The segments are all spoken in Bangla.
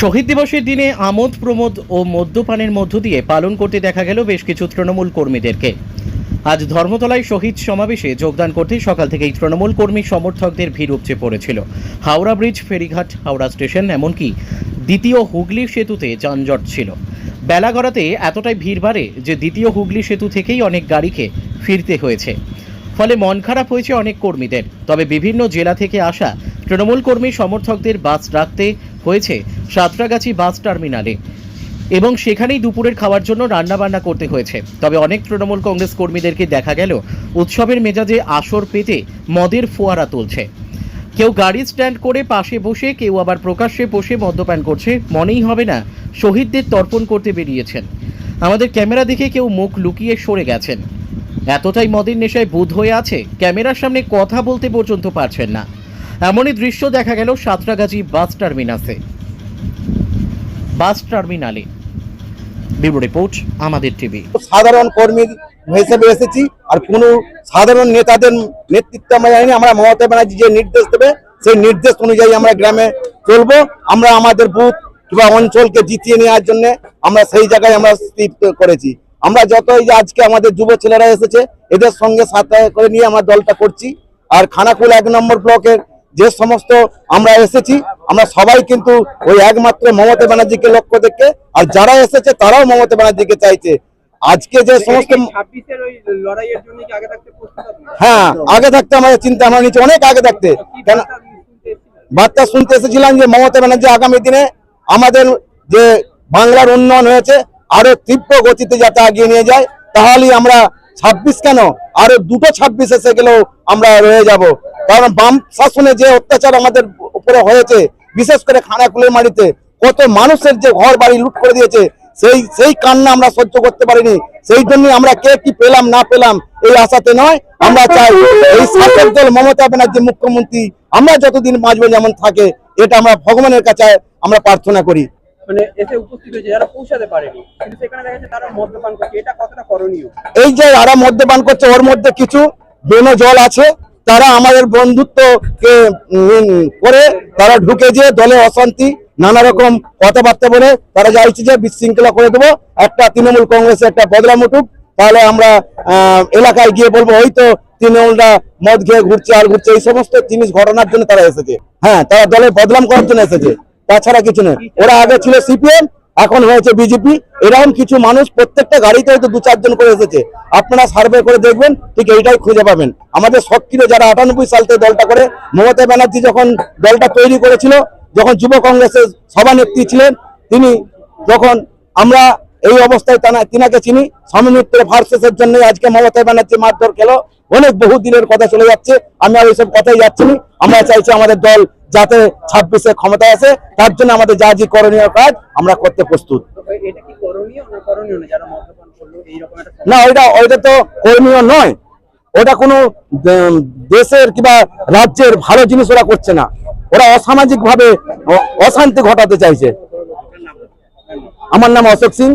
শহীদ দিবসের দিনে আমোদ, প্রমোদ ও মদ্যপানের মধ্য দিয়ে পালন করতে দেখা গেল বেশ কিছু তৃণমূল কর্মীদেরকে। আজ ধর্মতলায় শহীদ সমাবেশে যোগদান করতে সকাল থেকেই তৃণমূল কর্মী সমর্থকদের ভিড় উপচে পড়েছিল। হাওড়া ব্রিজ, ফেরিঘাট, হাওড়া স্টেশন এমনকি দ্বিতীয় হুগলি সেতুতে যানজট ছিল। বেলা গড়াতে এতটাই ভিড় বাড়ে যে দ্বিতীয় হুগলি সেতু থেকেই অনেক গাড়িকে ফিরতে হয়েছে। ফলে মন খারাপ হয়েছে অনেক কর্মীদের। তবে বিভিন্ন জেলা থেকে আসা তৃণমূল কর্মী সমর্থকদের বাস রাখতে হয়েছে সাঁতরাগাছি বাস টার্মিনালে। এবং সেখানেই দুপুরের খাওয়ার জন্য রান্নাবান্না করতে হয়েছে। তবে অনেক তৃণমূল কংগ্রেস কর্মীদেরকে দেখা গেল, উৎসবের মেজাজে আসর পেতে মদের ফোয়ারা তুলছে। কেউ গাড়ি স্ট্যান্ড করে পাশে বসে, কেউ আবার প্রকাশ্যে বসে মদ্যপান করছে। মনেই হবে না, শহীদদের তর্পণ করতে বেরিয়েছেন। আমাদের ক্যামেরা দেখে কেউ মুখ লুকিয়ে সরে গেছেন। এতটাই মদের নেশায় বুধ হয়ে আছে, ক্যামেরার সামনে কথা বলতে পর্যন্ত পারছেন না। এমনই দৃশ্য দেখা গেল সাঁতরাগাছি বাস টার্মিনাসে। বাস টার্মিনালে। রিপোর্ট, আমাদের টিভি। সাধারণ কর্মী হিসেবে এসেছি আর কোনো সাধারণ নেতাদের নেতৃত্ব আমরা জানি। আমরা মমতা ব্যানার্জি যে নির্দেশ দেবে, সেই নির্দেশ অনুযায়ী আমরা গ্রামে চলবো। আমরা আমাদের বুথ কিংবা অঞ্চলকে জিতিয়ে নেওয়ার জন্য আমরা সেই জায়গায় আমরা স্থির করেছি। আমরা যতই যে আজকে আমাদের যুব ছেলেরা এসেছে, এদের সঙ্গে সাথে করে নিয়ে আমরা দলটা করছি। আর খানাকুল এক নম্বর ব্লকের যে সমস্ত আমরা এসেছি আমরা সবাই কিন্তু ওই একমাত্র মমতা ব্যানার্জিকে লক্ষ্য দেখে আর যারা এসেছে তারাও মমতা ব্যানার্জিকে চাইছে। আজকে যে সমস্ত? হ্যাঁ আগে থাকতে আমাদের চিন্তা আমরা নিচ্ছি অনেক আগে থাকতে। কেন বার্তা শুনতে বার্তা শুনতে এসেছিলাম যে মমতা ব্যানার্জি আগামী দিনে আমাদের যে বাংলার উন্নয়ন হয়েছে আরও তীব্র গতিতে যাতে এগিয়ে নিয়ে যায় তাহলেই আমরা ছাব্বিশ কেন? আরও দুটো ছাব্বিশ এসে গেলেও আমরা রয়ে যাব। কারণ বাম শাসনে যে অত্যাচার আমাদের উপরে হয়েছে বিশেষ করে খানাকুলের মাটিতে কত মানুষের যে ঘর বাড়ি লুট করে দিয়েছে সেই সেই কান্না আমরা সহ্য করতে পারিনি। সেই জন্য আমরা কে কি পেলাম না পেলাম এই আশাতে নয়। আমরা চাই এই শাসক দল মমতা ব্যানার্জি মুখ্যমন্ত্রী আমরা যতদিন বাঁচবো যেমন থাকে এটা আমরা ভগবানের কাছে আমরা প্রার্থনা করি। মানে এই যে যারা মদ্যপান করছে ওর মধ্যে কিছু বেন জল আছে তারা আমাদের বন্ধুত্বকে করে তারা ঢুকে যে দলে অশান্তি নানা রকম কথাবার্তা বলে তারা চাইছে যে বিশৃঙ্খলা করে দেবো। একটা তৃণমূল কংগ্রেসে একটা বদলাম উঠুক, তাহলে আমরা এলাকায় গিয়ে বলব, ওই তো তৃণমূলরা মদ খেয়ে ঘুরছে, আর ঘুরছে। এই সমস্ত জিনিস ঘটনার জন্য তারা এসেছে। হ্যাঁ তারা দলে বদলাম করার জন্য এসেছে। তাছাড়া কিছু নয়। ওরা আগে ছিল সিপিএম এখন হয়েছে বিজেপি এরকম কিছু মানুষ প্রত্যেকটা গাড়িতে হয়তো দু চারজন করে এসেছে। আপনারা সার্ভে করে দেখবেন, ঠিক এইটাই খুঁজে পাবেন। আমাদের সক্রিয় যারা আটানব্বই সাল থেকে দলটা করে, মমতা ব্যানার্জি যখন দলটা তৈরি করেছিল, যখন যুব কংগ্রেসের সভানেত্রী ছিলেন, তিনি যখন আমরা এই অবস্থায় তানা তিনাকে চিনি। স্বামী মিত্রের ভার্সেসের জন্য আজকে মমতা ব্যানার্জি মারধর খেলো। অনেক বহু দিনের কথা চলে যাচ্ছে। আমি আর এইসব কথাই যাচ্ছি না। আমরা চাইছি আমাদের দল যাতে ছাব্বিশে ক্ষমতায় আসে। তার জন্য আমাদের যা যে করণীয় কাজ আমরা করতে প্রস্তুত। করণীয় না করণীয় ওইটা ওইটা তো কর্মীয় নয়। ওটা কোনো দেশের কিংবা রাজ্যের ভালো জিনিস ওরা করছে না। ওরা অসামাজিক ভাবে অশান্তি ঘটাতে চাইছে। আমার নাম অশোক সিং।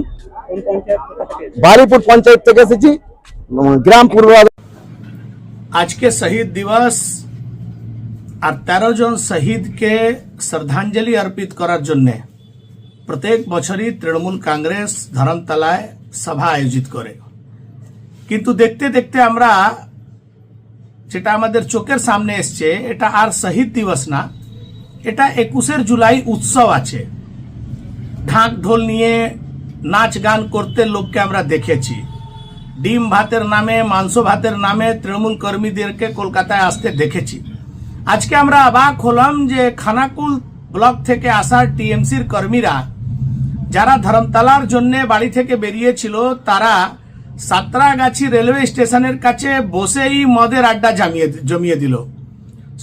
বারিপুর পঞ্চায়েত থেকে এসেছি। গ্রাম পূর্ব আজকে শহীদ দিবস আর তেরো জন শহীদকে শ্রদ্ধাঞ্জলি অর্পিত করার জন্য প্রত্যেক বছরই তৃণমূল কংগ্রেস ধরমতলায় সভা আয়োজিত করে। কিন্তু দেখতে দেখতে আমরা যেটা আমাদের চোখের সামনে এসছে এটা আর শহীদ দিবস না এটা একুশের জুলাই উৎসব আছে। ঢাক ঢোল নিয়ে নাচ গান করতে লোককে আমরা দেখেছি। ডিম ভাতের নামে, মাংস ভাতের নামে তৃণমূল কর্মীদেরকে কলকাতায় আসতে দেখেছি। আজকে আমরা অবাক হলাম যে খানাকুল ব্লক থেকে আসা টিএমসির কর্মীরা, যারা ধরমতলার জন্য বাড়ি থেকে বেরিয়েছিল, তারা সাঁতরাগাছি রেলওয়ে স্টেশনের কাছে বসেই মদের আড্ডা জামিয়ে, জমিয়ে দিল।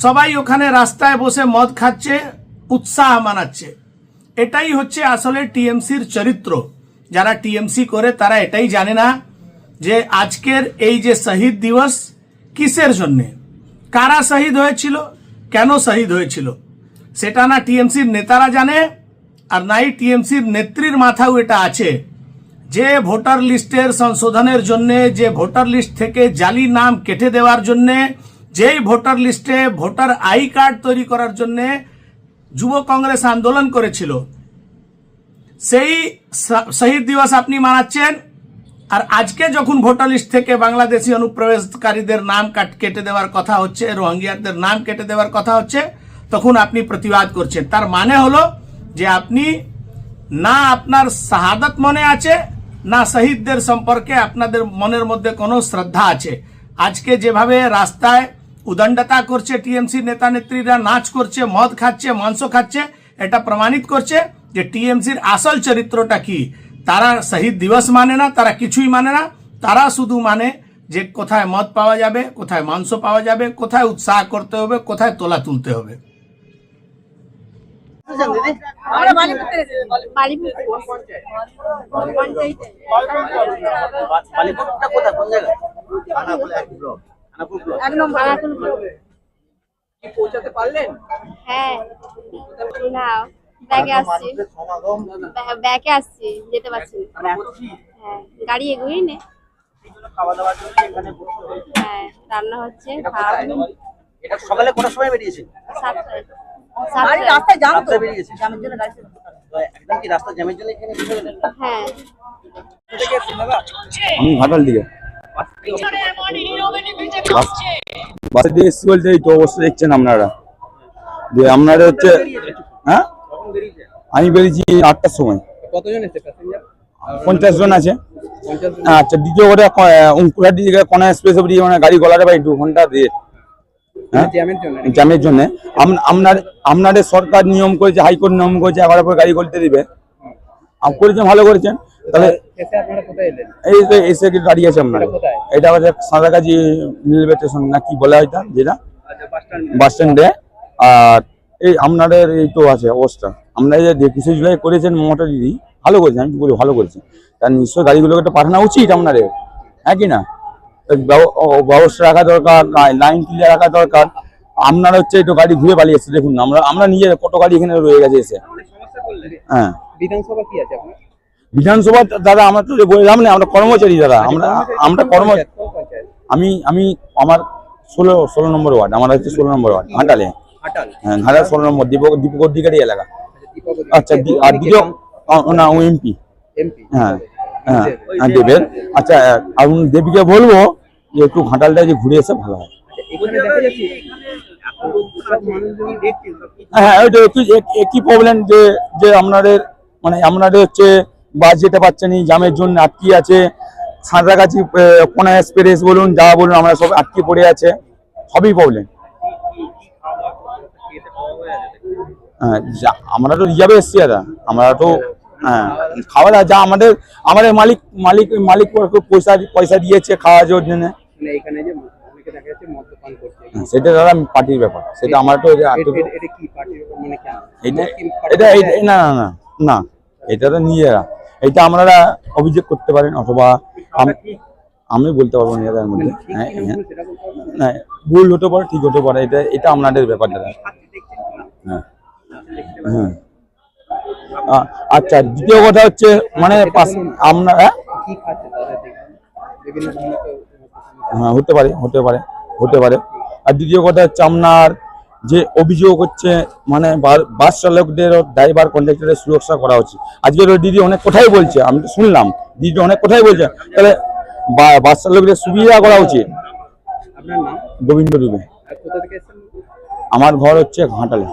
সবাই ওখানে রাস্তায় বসে মদ খাচ্ছে, উৎসাহ মানাচ্ছে। এটাই হচ্ছে আসলে টিএমসির চরিত্র। যারা টিএমসি করে, তারা এটাই জানে না যে আজকের এই যে শহীদ দিবস কিসের জন্যে? কারা শহীদ হয়েছিল? কেন শহীদ হয়েছিল? সেটা না টিএমসির নেতারা জানে, আর নাই টিএমসির নেত্রীর মাথাও এটা আছে যে ভোটার লিস্টের সংশোধনের জন্য, যে ভোটার লিস্ট থেকে জালি নাম কেটে দেওয়ার জন্য, যেই ভোটার লিস্টে ভোটার আই কার্ড তৈরি করার জন্য যুব কংগ্রেস আন্দোলন করেছিল সেই শহীদ দিবস আপনি মানাচ্ছেন। আর আজকে যখন ভোটার লিস্ট থেকে বাংলাদেশি অনুপ্রবেশকারীদের নাম কাট- কেটে দেওয়ার কথা হচ্ছে রোহিঙ্গিয়াদের নাম কেটে দেওয়ার কথা হচ্ছে, তখন আপনি প্রতিবাদ করছেন। তার মানে হলো যে আপনি না আপনার শাহাদত মনে আছে, না শহীদদের সম্পর্কে আপনাদের মনের মধ্যে কোনো শ্রদ্ধা আছে। আজকে যেভাবে রাস্তায় উদণ্ডতা করছে টিএমসি নেতা নেত্রীরা নাচ করছে, মদ খাচ্ছে, মাংস খাচ্ছে, এটা প্রমাণিত করছে। যে টিএমসির আসল চরিত্রটা কি? তারা শহীদ দিবস মানে না, তারা কিছুই মানে না। তারা শুধু মানে যে কোথায় মদ পাওয়া যাবে, কোথায় মাংস পাওয়া যাবে, কোথায় উৎসাহ করতে হবে, কোথায় তোলা তুলতে হবে। পৌঁছাতে পারলেন হ্যাঁ। না ব্যাগে আসছি যেতে পারছি না। হ্যাঁ গাড়ি এগোই নে। হ্যাঁ রান্না হচ্ছে এটা সকালে কোটার সময় বেরিয়েছে? একদম কি রাস্তা জ্যামের জন্য এখানে হ্যাঁ। আমি ঘাটাল বাস- দিয়ে এসছি বলতে এই তো অবস্থা দেখছেন আপনারা। যে আপনারা হচ্ছে হ্যাঁ? আমি বেরিয়েছি আটটার সময়। কতজন এসেছে পঞ্চাশ জন আছে। আচ্ছা দ্বিতীয় উঙ্কুরার দিকে কোনা এক্সপ্রেস অব্দি মানে গাড়ি গলাটা ভাই দু ঘণ্টা দিয়ে। হ্যাঁ? জ্যামের জন্য জ্যামের আপনার আপনাদের সরকার নিয়ম করেছে হাইকোর্ট নিয়ম করেছে এগারো পর গাড়ি করতে দিবে। করেছেন ভালো করেছেন। তাহলে এই যে এসে গাড়ি আছে আপনার এটা হচ্ছে সাঁতারগাছি রেলওয়ে স্টেশন না কি বলা হয় যেটা? আচ্ছা বাস বাস স্ট্যান্ডে আর এই আপনাদের এই তো আছে অবস্থা। আমরা এই যে একুশে জুলাই করেছেন মমতা দিদি ভালো করেছেন আমি বলি ভালো করেছেন তার নিশ্চয় গাড়িগুলোকে তো পাঠানো উচিত আপনাদের হ্যাঁ কি না? ব্যব- ব্যবস্থা রাখা দরকার লাইন ক্লিয়ার রাখা দরকার। আপনারা হচ্ছে একটু গাড়ি ঘুরে পালিয়ে এসছে দেখুন আমরা আমরা নিজে কত গাড়ি এখানে রয়ে গেছে এসে। হ্যাঁ। বিধানসভা কি আছে আপনার? বিধানসভা দাদা আমরা তো বললাম না আমরা কর্মচারী দাদা আমরা আমরা কর্ম আমি আমি আমার ষোলো ষোলো নম্বর ওয়ার্ড আমার হচ্ছে ষোলো নম্বর ওয়ার্ড ঘাটালে। হ্যাঁ ঘাটাল ষোলো নম্বর দীপক দীপক অধিকারী এলাকা। দীপক আচ্ছা আর আ- না ও এমপি। হ্যাঁ হ্যাঁ হ্যাঁ দেবের। আচ্ছা উনি দেবীকে বলব যে একটু ঘাটালটা যে ঘুরে এসে ভালো হয়। কিছু হ্যাঁ ওইটা একই এক- একই প্রবলেম যে যে আপনাদের মানে আপনাদের হচ্ছে বাস যেতে পারছে না জামের জন্য আটকে আছে। সাঁতরাগাছি কোনা এক্সপ্রেস বলুন যা বলুন আমরা সব আটকে পড়ে আছে। সবই প্রবলেম হ্যাঁ যা- আমরা তো রিজার্ভে এসছি দাদা। আমরা তো হ্যাঁ খাওয়া দাওয়া যা আমাদের আমাদের মালিক মালিক মালিক পয়সা পয়সা দিয়েছে খাওয়া যাওয়ার জন্য। মানে হ্যাঁ, সেটা দাদা পার্টির ব্যাপার। সেটা আমার তো এটা- মানে এটা না না না না এটা তো নিজেরা এটা আপনারা অভিযোগ করতে পারেন অথবা আমি বলতে পারব না এদের মধ্যে। হ্যাঁ হ্যাঁ। ভুল হতে পারে ঠিক হতে পারে এটা এটা আপনাদের ব্যাপার দাদা। হ্যাঁ। আ- আচ্ছা দ্বিতীয় কথা হচ্ছে মানে পাশ- আপনার হ্যাঁ? হ্যাঁ হতে পারে হতে পারে হতে পারে। আর দ্বিতীয় কথা হচ্ছে আপনার যে অভিযোগ হচ্ছে মানে বাস চালকদের ড্রাইভার কন্ডাক্টরের সুরক্ষা করা উচিত আজকের ওই দিদি অনেক কথাই বলছে আমি তো শুনলাম দিদি অনেক কথাই বলছে। তাহলে বাস চালকদের সুবিধা করা উচিত। গোবিন্দ এসেছেন? আমার ঘর হচ্ছে ঘাটালে।